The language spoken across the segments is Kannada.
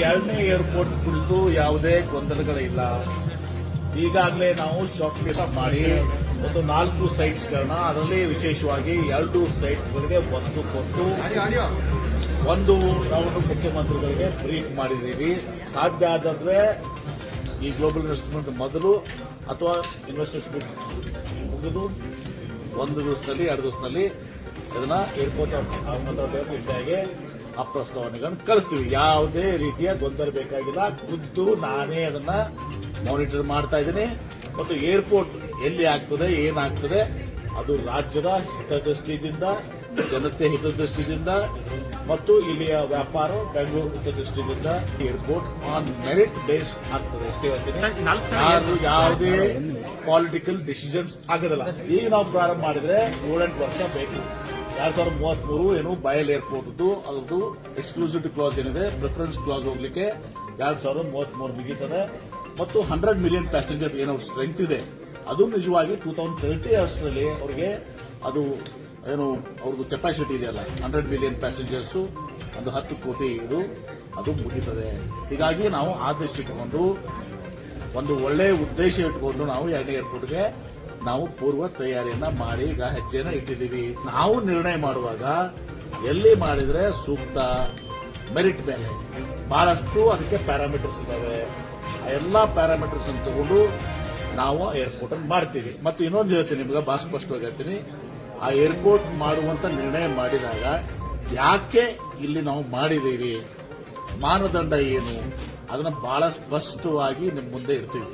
ಎರಡನೇ ಏರ್ಪೋರ್ಟ್ ಕುರಿತು ಯಾವುದೇ ಗೊಂದಲಗಳಿಲ್ಲ. ಈಗಾಗಲೇ ನಾವು ಶಾರ್ಟ್ ಲಿಸ್ಟ್ ಮಾಡಿ ಒಂದು ನಾಲ್ಕು ಸೈಟ್ಸ್ಗಳನ್ನ ಅದರಲ್ಲಿ ವಿಶೇಷವಾಗಿ ಎರಡು ಸೈಟ್ಸ್ಗಳಿಗೆ ಒತ್ತು ಕೊಟ್ಟು, ಒಂದು ನಾವು ಮುಖ್ಯಮಂತ್ರಿಗಳಿಗೆ ಬ್ರೀಫ್ ಮಾಡಿದ್ದೀವಿ. ಸಾಧ್ಯ ಆದರೆ ಈ ಗ್ಲೋಬಲ್ ಇನ್ವೆಸ್ಟ್ಮೆಂಟ್ ಮೊದಲು ಅಥವಾ ಇನ್ವೆಸ್ಟ್ಮೆಂಟ್ ಮುಗಿದು ಒಂದು ದಿವಸದಲ್ಲಿ, ಎರಡು ದಿವಸದಲ್ಲಿ ಇದನ್ನ ಏರ್ಪೋರ್ಟ್ ಆಫ್ ಇಂಡಿಯಾಗೆ ಆ ಪ್ರಸ್ತಾವನೆಗಳನ್ನು ಕಳಿಸ್ತೀವಿ ಯಾವುದೇ ರೀತಿಯ ಗೊಂದಲ ಬೇಕಾಗಿಲ್ಲ. ಖುದ್ದು ನಾನೇ ಅದನ್ನ ಮಾನಿಟರ್ ಮಾಡ್ತಾ ಇದ್ದೀನಿ. ಮತ್ತು ಏರ್ಪೋರ್ಟ್ ಎಲ್ಲಿ ಆಗ್ತದೆ ಏನಾಗ್ತದೆ ಅದು ರಾಜ್ಯದ ಹಿತದೃಷ್ಟಿಯಿಂದ ಜನತೆ ಹಿತದೃಷ್ಟಿಯಿಂದ ಮತ್ತು ಇಲ್ಲಿಯ ವ್ಯಾಪಾರ ಬೆಂಗಳೂರು ಹಿತದೃಷ್ಟಿಯಿಂದ ಏರ್ಪೋರ್ಟ್ ಆನ್ ಮೆರಿಟ್ ಬೇಸ್ ಆಗ್ತದೆ. ಯಾರು ಯಾವುದೇ ಪಾಲಿಟಿಕಲ್ ಡಿಸಿಷನ್ಸ್ ಆಗೋದಿಲ್ಲ. ಈಗ ನಾವು ಪ್ರಾರಂಭ ಮಾಡಿದ್ರೆ ಏಳೆಂಟು ವರ್ಷ ಬೇಕು. ಎರಡ್ ಸಾವಿರದ ಮೂವತ್ಮೂರು ಏನು ಬಯಲ್ ಏರ್ಪೋರ್ಟ್ ಅದ್ರದ್ದು ಎಕ್ಸ್ಕ್ಲೂಸಿವ್ ಕ್ಲಾಸ್ ಏನಿದೆ ಪ್ರಿಫರೆನ್ಸ್ ಕ್ಲಾಸ್ ಹೋಗ್ಲಿಕ್ಕೆ ಎರಡ್ ಸಾವಿರದ ಮೂವತ್ಮೂರು ಮುಗೀತದೆ. ಮತ್ತು ಹಂಡ್ರೆಡ್ ಮಿಲಿಯನ್ ಪ್ಯಾಸೆಂಜರ್ ಏನೋ ಸ್ಟ್ರೆಂತ್ ಇದೆ. ಅದು ನಿಜವಾಗಿ ಟೂ ತೌಸಂಡ್ ತರ್ಟಿ ಅಷ್ಟರಲ್ಲಿ ಅವರಿಗೆ ಅದು ಏನು ಅವ್ರದ್ದು ಕೆಪಾಸಿಟಿ ಇದೆಯಲ್ಲ ಹಂಡ್ರೆಡ್ ಮಿಲಿಯನ್ ಪ್ಯಾಸೆಂಜರ್ಸು ಒಂದು ಹತ್ತು ಕೋಟಿ ಇದು, ಅದು ಮುಗೀತದೆ. ಹೀಗಾಗಿ ನಾವು ಆ ದೃಷ್ಟಿಕೊಂಡು ಒಂದು ಒಳ್ಳೆಯ ಉದ್ದೇಶ ಇಟ್ಕೊಂಡು ನಾವು ಎರಡನೇ ಏರ್ಪೋರ್ಟ್ಗೆ ನಾವು ಪೂರ್ವ ತಯಾರಿಯನ್ನ ಮಾಡಿ ಈಗ ಹೆಜ್ಜೆನ ಇಟ್ಟಿದ್ದೀವಿ. ನಾವು ನಿರ್ಣಯ ಮಾಡುವಾಗ ಎಲ್ಲಿ ಮಾಡಿದ್ರೆ ಸೂಕ್ತ ಮೆರಿಟ್ ಮೇಲೆ. ಬಹಳಷ್ಟು ಅದಕ್ಕೆ ಪ್ಯಾರಾಮೀಟರ್ಸ್ ಇದಾವೆ. ಆ ಎಲ್ಲ ಪ್ಯಾರಾಮೀಟರ್ಸ್ ಅನ್ನು ತಗೊಂಡು ನಾವು ಏರ್ಪೋರ್ಟ್ ಅನ್ನು ಮಾಡ್ತೀವಿ. ಮತ್ತು ಇನ್ನೊಂದು ಹೇಳ್ತೀನಿ, ನಿಮ್ಗೆ ಬಹಳ ಸ್ಪಷ್ಟವಾಗಿ ಹೇಳ್ತೀನಿ. ಆ ಏರ್ಪೋರ್ಟ್ ಮಾಡುವಂತ ನಿರ್ಣಯ ಮಾಡಿದಾಗ ಯಾಕೆ ಇಲ್ಲಿ ನಾವು ಮಾಡಿದ್ದೀವಿ? ಮಾನದಂಡ ಏನು? ಅದನ್ನ ಬಹಳ ಸ್ಪಷ್ಟವಾಗಿ ನಿಮ್ಮ ಮುಂದೆ ಇಡ್ತೀವಿ.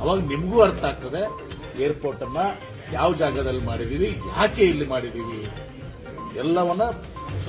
ಅವಾಗ ನಿಮಗೂ ಅರ್ಥ ಆಗ್ತದೆ. ಏರ್ಪೋರ್ಟ್ ಅನ್ನ ಯಾವ ಜಾಗದಲ್ಲಿ ಮಾಡಿದೀವಿ ಯಾಕೆ ಇಲ್ಲಿ ಮಾಡಿದೀವಿ ಎಲ್ಲವನ್ನ